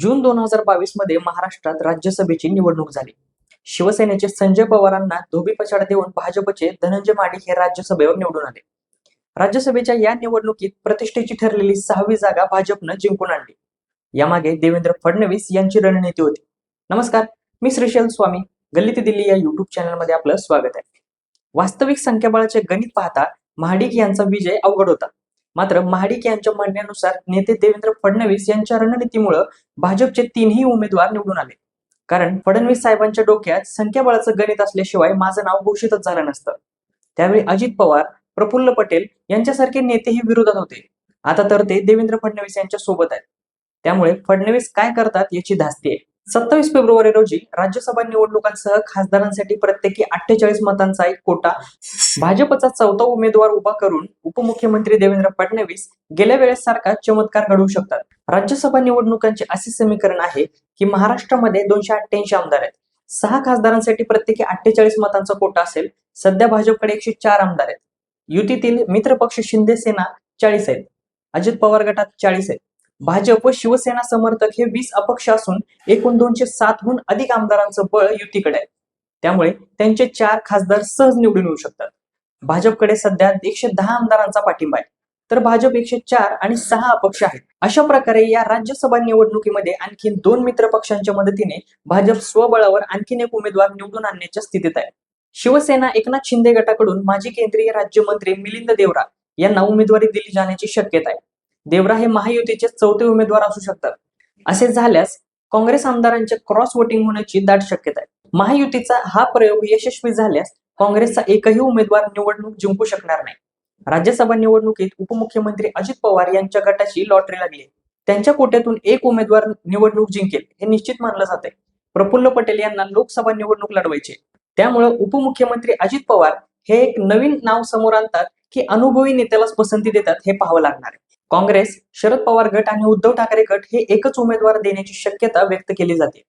जून दोन हजार बावीसमध्ये महाराष्ट्रात राज्यसभेची निवडणूक झाली. शिवसेनेचे संजय पवारांना धोबीपछाड देऊन भाजपचे धनंजय माडिक हे राज्यसभेवर निवडून आले. राज्यसभेच्या या निवडणुकीत प्रतिष्ठेची ठरलेली सहावी जागा भाजपनं जिंकून आणली. यामागे देवेंद्र फडणवीस यांची रणनीती होती. नमस्कार मी श्रीशैल स्वामी. गल्ली दिल्ली या युट्यूब चॅनलमध्ये आपलं स्वागत आहे. वास्तविक संख्याबळाचे गणित पाहता महाडिक यांचा विजय अवघड होता. मात्र महाडिक यांच्या म्हणण्यानुसार नेते देवेंद्र फडणवीस यांच्या रणनीतीमुळं भाजपचे तीनही उमेदवार निवडून आले. कारण फडणवीस साहेबांच्या डोक्यात संख्याबळाचं गणित असल्याशिवाय माझं नाव घोषितच झालं नसतं. त्यावेळी अजित पवार प्रफुल्ल पटेल यांच्यासारखे नेतेही विरोधात होते. आता तर ते देवेंद्र फडणवीस यांच्या सोबत आहेत. त्यामुळे फडणवीस काय करतात याची धास्ती आहे. सत्तावीस फेब्रुवारी रोजी राज्यसभा निवडणुकांसह खासदारांसाठी प्रत्येकी अठ्ठेचाळीस मतांचा एक कोटा भाजपचा चौथा उमेदवार उभा करून उपमुख्यमंत्री देवेंद्र फडणवीस गेल्या वेळेस सारखा चमत्कार घडवू शकतात. राज्यसभा निवडणुकांचे असे समीकरण आहे की महाराष्ट्रामध्ये दोनशे अठ्ठ्याऐंशी आमदार आहेत. सहा खासदारांसाठी प्रत्येकी अठ्ठेचाळीस मतांचा कोटा असेल. सध्या भाजपकडे एकशे चार आमदार आहेत. युतीतील मित्रपक्ष शिंदे सेना चाळीस आहेत. अजित पवार गटात चाळीस आहेत. भाजप व शिवसेना समर्थक हे वीस अपक्ष असून एकूण दोनशे सातहून अधिक आमदारांचं बळ युतीकडे आहे. त्यामुळे त्यांचे चार खासदार सहज निवडून येऊ शकतात. भाजपकडे सध्या एकशे दहा आमदारांचा पाठिंबा आहे. तर भाजप एकशे चार आणि सहा अपक्ष आहेत. अशा प्रकारे या राज्यसभा निवडणुकीमध्ये आणखी दोन मित्र पक्षांच्या मदतीने भाजप स्वबळावर आणखीन एक उमेदवार निवडून आणण्याच्या स्थितीत आहे. शिवसेना एकनाथ शिंदे गटाकडून माजी केंद्रीय राज्यमंत्री मिलिंद देवरा यांना उमेदवारी दिली जाण्याची शक्यता आहे. देवरा हे महायुतीचे चौथे उमेदवार असू शकतात. असे झाल्यास काँग्रेस आमदारांच्या क्रॉस वोटिंग होण्याची दाट शक्यता आहे. महायुतीचा हा प्रयोग यशस्वी झाल्यास काँग्रेसचा एकही उमेदवार निवडणूक जिंकू शकणार नाही. राज्यसभा निवडणुकीत उपमुख्यमंत्री अजित पवार यांच्या गटाची लॉटरी लागली त्यांच्या कोट्यातून एक उमेदवार निवडणूक जिंकेल हे निश्चित मानलं जाते प्रफुल्ल पटेल यांना लोकसभा निवडणूक लढवायची त्यामुळे उपमुख्यमंत्री अजित पवार हे एक नवीन नाव समोर आणतात की अनुभवी नेत्यालाच पसंती देतात हे पाहावं लागणार आहे. काँग्रेस शरद पवार गट आणि उद्धव ठाकरे गट हे एकच उमेदवार देण्याची शक्यता व्यक्त केली जाते.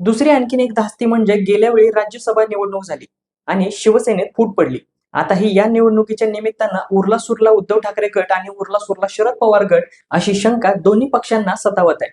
दुसरी आणखीन एक धास्ती म्हणजे गेल्या वेळी राज्यसभा निवडणूक झाली आणि शिवसेनेत फूट पडली. आता ही या निवडणुकीच्या निमित्तानं उरला सुरला उद्धव ठाकरे गट आणि उरला सुरला शरद पवार गट अशी शंका दोन्ही पक्षांना सतावत आहे.